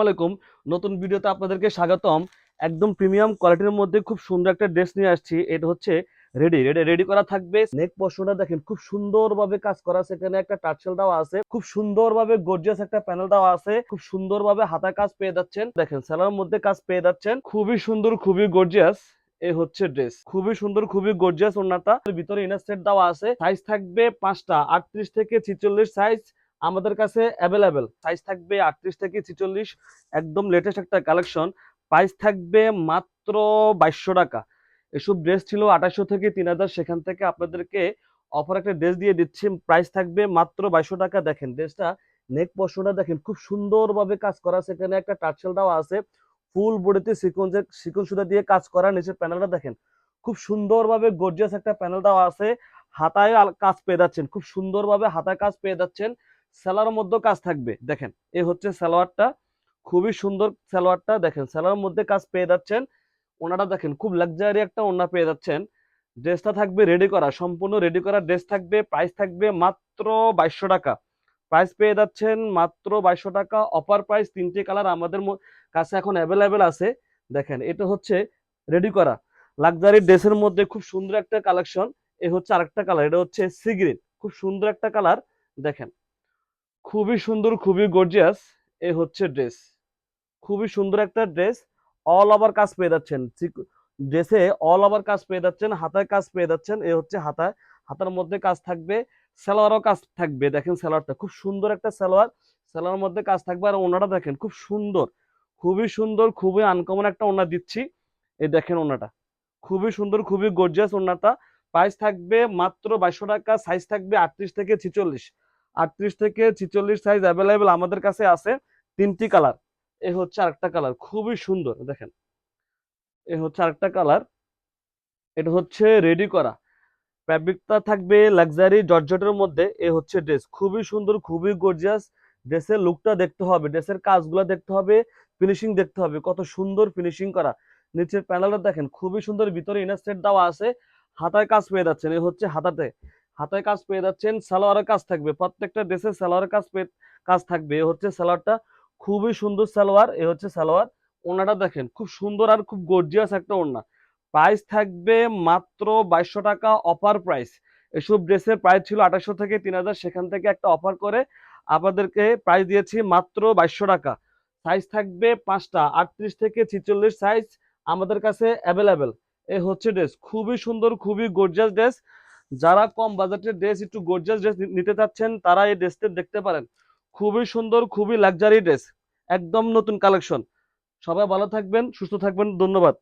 আলাইকুম। নতুন ভিডিওতে আপনাদেরকে স্বাগতম। একদম প্রিমিয়াম কোয়ালিটির মধ্যে খুব সুন্দর একটা ড্রেস নিয়ে আসছি। এটা হচ্ছে রেডি। রেডি রেডি করা থাকবে। নেক পশনটা দেখেন, খুব সুন্দরভাবে কাজ করা আছে। এখানে একটা টার্সেল দেওয়া আছে। খুব সুন্দরভাবে গর্জিয়াস একটা প্যানেল দেওয়া আছে। খুব সুন্দরভাবে হাতা কাজ পেয়ে যাচ্ছেন। দেখেন সেলার মধ্যে কাজ পেয়ে যাচ্ছেন। খুবই সুন্দর, খুবই গর্জিয়াস এই হচ্ছে ড্রেস। খুবই সুন্দর, খুবই গর্জিয়াস ওনাটা ভিতরে ইনার সেট দেওয়া আছে। সাইজ থাকবে পাঁচটা, আটত্রিশ থেকে ছিচল্লিশ সাইজ আমাদের কাছে অ্যাভেলেবেল সাইজ থাকবে আটত্রিশ থেকে ছিচল্লিশ, একদম লেটেস্ট একটা কালেকশন প্রাইস থাকবে মাত্র বাইশশো টাকা। এসব ড্রেস ছিল আঠাশশো থেকে তিন হাজার। সেখান থেকে আপনাদেরকে অফার একটা ড্রেস দিয়ে দিচ্ছি। প্রাইস থাকবে মাত্র বাইশশো টাকা। দেখেন ড্রেসটা নেক পশনটা দেখেন, খুব সুন্দরভাবে কাজ করা সেখানে একটা টার্সেল দেওয়া আছে। ফুল বডিতে সিকোয়েন্স সুতা দিয়ে কাজ করা। নিচের প্যানেলটা দেখেন, খুব সুন্দরভাবে গর্জিয়াস একটা প্যানেল দেওয়া আছে। হাতায় কাজ পেয়ে যাচ্ছেন। খুব সুন্দরভাবে হাতায় কাজ পেয়ে যাচ্ছেন। সেলার মধ্যে কাজ থাকবে। দেখেন, এ হচ্ছে সালোয়ারটা খুবই সুন্দর সালোয়ারটা দেখেন সালোয়ার মধ্যে কাজ পেয়ে যাচ্ছেন। ওনাটা দেখেন, খুব লাক্সারি একটা ওনা পেয়ে যাচ্ছেন। ড্রেসটা থাকবে রেডি করা, সম্পূর্ণ রেডি করা ড্রেস থাকবে প্রাইস থাকবে মাত্র বাইশশো টাকা। প্রাইস পেয়ে যাচ্ছেন মাত্র বাইশশো টাকা অফার প্রাইস তিনটে কালার আমাদের কাছে এখন অ্যাভেলেবেল আছে। দেখেন, এটা হচ্ছে রেডি করা। লাক্সারি ড্রেসের মধ্যে খুব সুন্দর একটা কালেকশন এ হচ্ছে আরেকটা কালার এটা হচ্ছে সি গ্রিন খুব সুন্দর একটা কালার দেখেন। খুবই সুন্দর, খুবই গর্জিয়াস এ হচ্ছে ড্রেস খুবই সুন্দর একটা ড্রেস অল ওভার কাজ পেয়ে যাচ্ছেন। ড্রেসে অল ওভার কাজ পেয়ে যাচ্ছেন, হাতায় কাজ পেয়ে যাচ্ছেন, এ হচ্ছে হাতায় হাতার মধ্যে কাজ থাকবে, সালোয়ারও কাজ থাকবে, দেখেন সালোয়ারটা। খুব সুন্দর একটা সালোয়ার সালোয়ার মধ্যে কাজ থাকবে আর ওনাটা দেখেন খুব সুন্দর। খুবই সুন্দর, খুবই আনকমন একটা ওনা দিচ্ছি। এই দেখেন ওনাটা। খুবই সুন্দর, খুবই গর্জিয়াস ওনাটা। প্রাইস থাকবে মাত্র বাইশশো টাকা সাইজ থাকবে আটত্রিশ থেকে ছিচল্লিশ। আটত্রিশ থেকে ছিচল্লিশ সাইজ অ্যাভেলেবেল আমাদের কাছে আছে তিনটি কালার এ হচ্ছে আরেকটা কালার খুবই সুন্দর, দেখেন। এ হচ্ছে আরেকটা কালার এটা হচ্ছে রেডি করা। ফ্যাব্রিকটা থাকবে লাক্সারি জর্জটের মধ্যে, এ হচ্ছে ড্রেস খুবই সুন্দর, খুবই গর্জিয়াস ড্রেসের লুকটা দেখতে হবে। ড্রেসের কাজগুলো দেখতে হবে ফিনিশিং দেখতে হবে। কত সুন্দর ফিনিশিং করা। নিচের প্যানেলটা দেখেন, খুবই সুন্দর, ভিতরে ইনার সেট দেওয়া আছে। হাতায় কাজ পেয়ে যাচ্ছেন, এ হচ্ছে হাতাতে। হাতায় কাজ পেয়ে যাচ্ছেন, সালোয়ারের কাজ থাকবে। প্রত্যেকটা ড্রেসের সালোয়ারের কাজ পেয়ে, কাজ থাকবে। এ হচ্ছে সালোয়ারটা। খুবই সুন্দর সালোয়ার, এ হচ্ছে সালোয়ার। ওনাটা দেখেন, খুব সুন্দর আর খুব গর্জিয়াস একটা ওড়না। প্রাইস থাকবে মাত্র বাইশশো টাকা অফার প্রাইস এসব ড্রেসের প্রাইস ছিল আঠাশশো থেকে তিন হাজার। সেখান থেকে একটা অফার করে আপনাদেরকে প্রাইস দিয়েছি মাত্র বাইশশো টাকা। সাইজ থাকবে পাঁচটা, আটত্রিশ থেকে ছিচল্লিশ সাইজ আমাদের কাছে অ্যাভেলেবেল এ হচ্ছে ড্রেস খুবই সুন্দর, খুবই গর্জিয়াস ড্রেস যারা কম বাজেটের ড্রেস, একটু গর্জিয়াস ড্রেস নিতে চাচ্ছেন, তারা এই ড্রেসটা দেখতে পারেন। খুবই সুন্দর, খুবই লাক্সারি ড্রেস। একদম নতুন কালেকশন সবাই ভালো থাকবেন, সুস্থ থাকবেন, ধন্যবাদ।